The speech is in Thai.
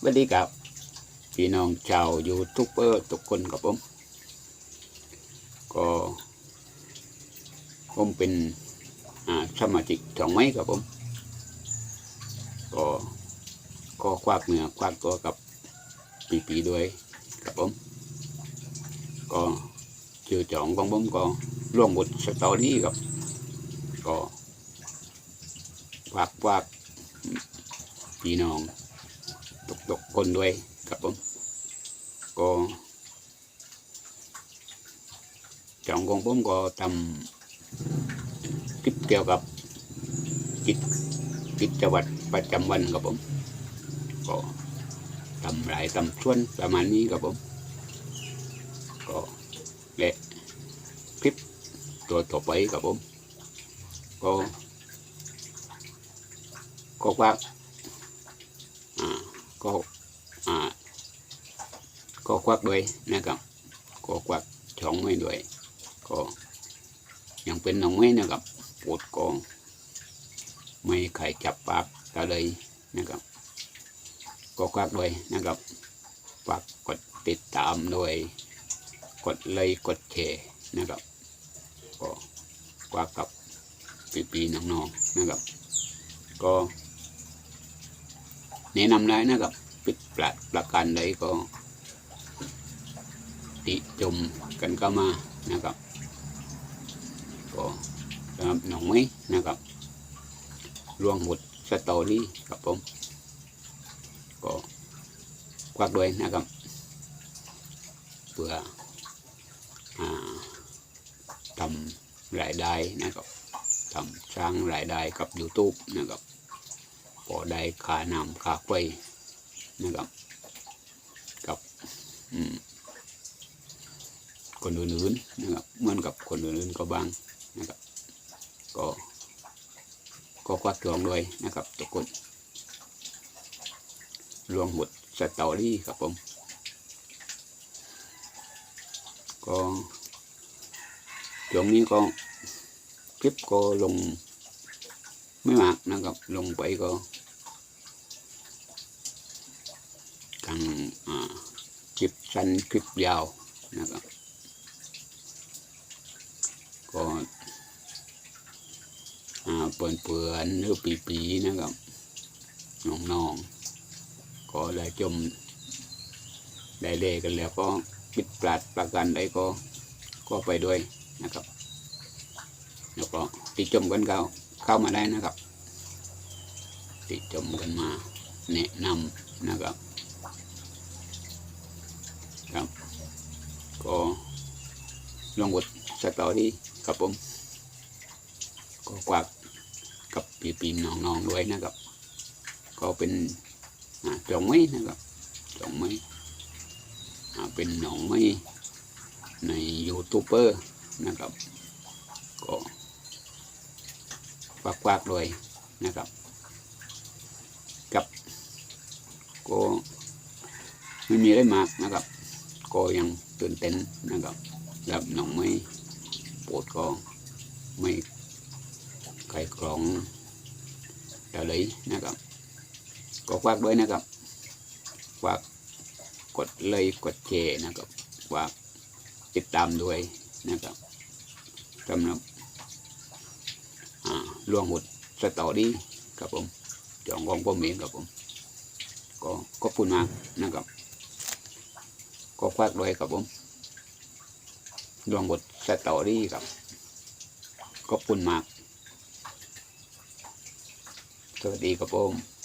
สวัสดีครับ พี่น้องชาวยูทูบเบอร์ทุกคนครับผม ก็ผมเป็นสมาชิกช่องไม้ครับผม ก็ก็ควักเนื้อควักตัวกับปีปีๆด้วยครับผม ก็ชื่อจองของผมก็ร่วมบทสตอรี่ครับ ก็ควักควักพี่น้อง ตกกคนด้วยครับผมก็จองของผมก็ทำคลิปเกี่ยวกับกิจกิจวัตรประจำวันครับผม ก็ทำหลายทำช่วนประมาณนี้ครับผม ก็และคลิปตัวต่อไปครับผม ก็ก็ว่า ก็อ่าก็ควักด้วยนะครับก็ควักช่องไว้ด้วยก็ยังเป็นน้องไม้นะครับปวดกอง ไม่ไข่จับปากตะเลยนะครับ ก็ควักด้วยนะครับฝากกดติดตามด้วยกดไลค์กดแชร์นะครับ ก็ควักกับปีๆน้องๆนะครับ ก็ แนะนำได้นะครับปิดประประกันใดก็ติชมกันก็มานะครับก็สำหรับหนองไม้นะครับรวงหมดสตอรี่ครับผม ก็ควักด้วยนะครับเพื่ออทำรายได้นะครับทำสร้างรายได้กับ YouTube นะครับ พอได้ค่าน้ำค่าไฟนะครับกับคนอื่นๆนะครับเหมือนกับคนอื่นๆก็บางนะครับ ก็ ก็ควักจองด้วยนะครับทุกคนรวมหมดสตอรี่ครับผม ก็ช่วงนี้ก็คลิปก็ลง ไม่มากนะครับ ลงไปก็ทั้งคลิปสั้นคลิปยาวนะครับ ก็เปื่อนเปื่อนหรือปีปีนะครับน้องๆก็ได้จมได้เล่กันแล้วก็ปิดปลัดประกันได้ก็ก็ไปด้วยนะครับ แล้วก็ติชมกันเข้า เข้ามาได้นะครับ ติดชมกันมา แนะนำนะครับ ครับ ก็ลงบทสตอรี่ครับผม ก็กวากกับปีปีๆน้องๆด้วยนะครับ ก็เป็นจองไม้นะครับจองไม้เป็นหนองไม้ในยูทูบเบอร์นะครับ ก็ากฝากๆด้วยนะครับ กับก็ไม่มีอะไรมากนะครับ ก็ยังตื่นเต้นนะครับแบบหนองไม่ปวดก็ไม่ไข่กรองเดลยนะครับ ก็ฝากด้วยนะครับฝากกดไลค์กดแชนะครับฝากติดตามด้วยนะครับสำหรับ ลวงหมดสตอรี่ครับผมจองของผมเองครับผม ก็ขอบคุณมากนะครับ ก็ควักด้วยครับผมลวงหดสตอรี่ครับขอบคุณมากสวัสดีครับผม